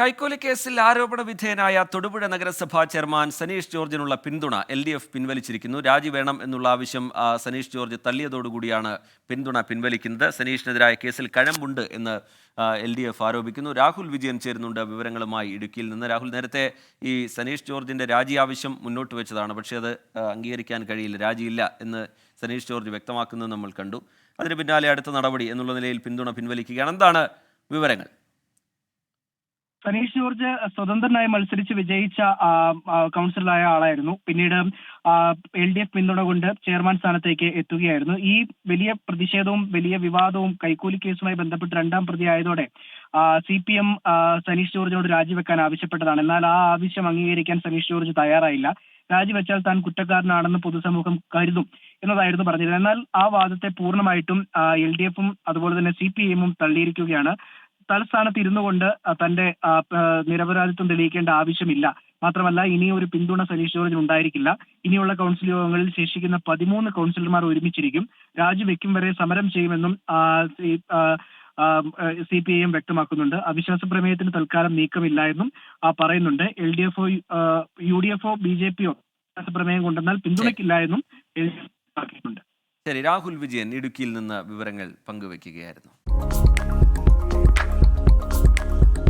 കൈക്കൂലി കേസിൽ ആരോപണ വിധേയനായ തൊടുപുഴ നഗരസഭാ ചെയർമാൻ സനീഷ് ജോർജിനുള്ള പിന്തുണ എൽ ഡി എഫ് പിൻവലിച്ചിരിക്കുന്നു. രാജി വേണം എന്നുള്ള ആവശ്യം സനീഷ് ജോർജ് തള്ളിയതോടുകൂടിയാണ് പിന്തുണ പിൻവലിക്കുന്നത്. സനീഷിനെതിരായ കേസിൽ കഴമ്പുണ്ട് എന്ന് എൽ ഡി എഫ് ആരോപിക്കുന്നു. രാഹുൽ വിജയൻ ചേരുന്നുണ്ട് വിവരങ്ങളുമായി ഇടുക്കിയിൽ നിന്ന്. രാഹുൽ നേരത്തെ ഈ സനീഷ് ജോർജിന്റെ രാജി ആവശ്യം മുന്നോട്ട് വെച്ചതാണ്. പക്ഷേ അത് അംഗീകരിക്കാൻ കഴിയില്ല രാജിയില്ല എന്ന് സനീഷ് ജോർജ് വ്യക്തമാക്കുന്നത് നമ്മൾ കണ്ടു. അതിന് പിന്നാലെ അടുത്ത നടപടി എന്നുള്ള നിലയിൽ പിന്തുണ പിൻവലിക്കുകയാണ്. എന്താണ് വിവരങ്ങൾ? സനീഷ് ജോർജ് സ്വതന്ത്രനായി മത്സരിച്ച് വിജയിച്ച കൗൺസിലറായ ആളായിരുന്നു. പിന്നീട് എൽ ഡി എഫ് പിന്തുണ കൊണ്ട് ചെയർമാൻ സ്ഥാനത്തേക്ക് എത്തുകയായിരുന്നു. ഈ വലിയ പ്രതിഷേധവും വലിയ വിവാദവും കൈക്കൂലി കേസുമായി ബന്ധപ്പെട്ട് രണ്ടാം പ്രതി ആയതോടെ സി പി എം സനീഷ് ജോർജിനോട് രാജിവെക്കാൻ ആവശ്യപ്പെട്ടതാണ്. എന്നാൽ ആ ആവശ്യം അംഗീകരിക്കാൻ സനീഷ് ജോർജ് തയ്യാറായില്ല. രാജിവെച്ചാൽ താൻ കുറ്റക്കാരനാണെന്ന് പൊതുസമൂഹം കരുതും എന്നതായിരുന്നു പറഞ്ഞത് എന്നാൽ ആ വാദത്തെ പൂർണമായിട്ടും എൽ ഡി എഫും അതുപോലെ തന്നെ സി പി എമ്മും തള്ളിയിരിക്കുകയാണ്. തലസ്ഥാനത്ത് ഇരുന്നു കൊണ്ട് തന്റെ നിരപരാധിത്വം തെളിയിക്കേണ്ട ആവശ്യമില്ല. മാത്രമല്ല ഇനി ഒരു പിന്തുണ സനീഷ് ജോർജിന് ഉണ്ടായിരിക്കില്ല. ഇനിയുള്ള കൗൺസിൽ യോഗങ്ങളിൽ ശേഷിക്കുന്ന പതിമൂന്ന് കൗൺസിലർമാർ ഒരുമിച്ചിരിക്കും. രാജിവെക്കും വരെ സമരം ചെയ്യുമെന്നും സി പി ഐ എം വ്യക്തമാക്കുന്നുണ്ട്. അവിശ്വാസ പ്രമേയത്തിന് തൽക്കാലം നീക്കമില്ല എന്നും പറയുന്നുണ്ട്. എൽ ഡി എഫോ യു ഡി എഫോ ബി ജെ പിയോ അവിശ്വാസ പ്രമേയം കൊണ്ടുവന്നാൽ പിന്തുണയ്ക്കില്ല എന്നും ശരി രാഹുൽ വിജയൻ ഇടുക്കിയിൽ നിന്ന് വിവരങ്ങൾ പങ്കുവയ്ക്കുകയായിരുന്നു フフフ。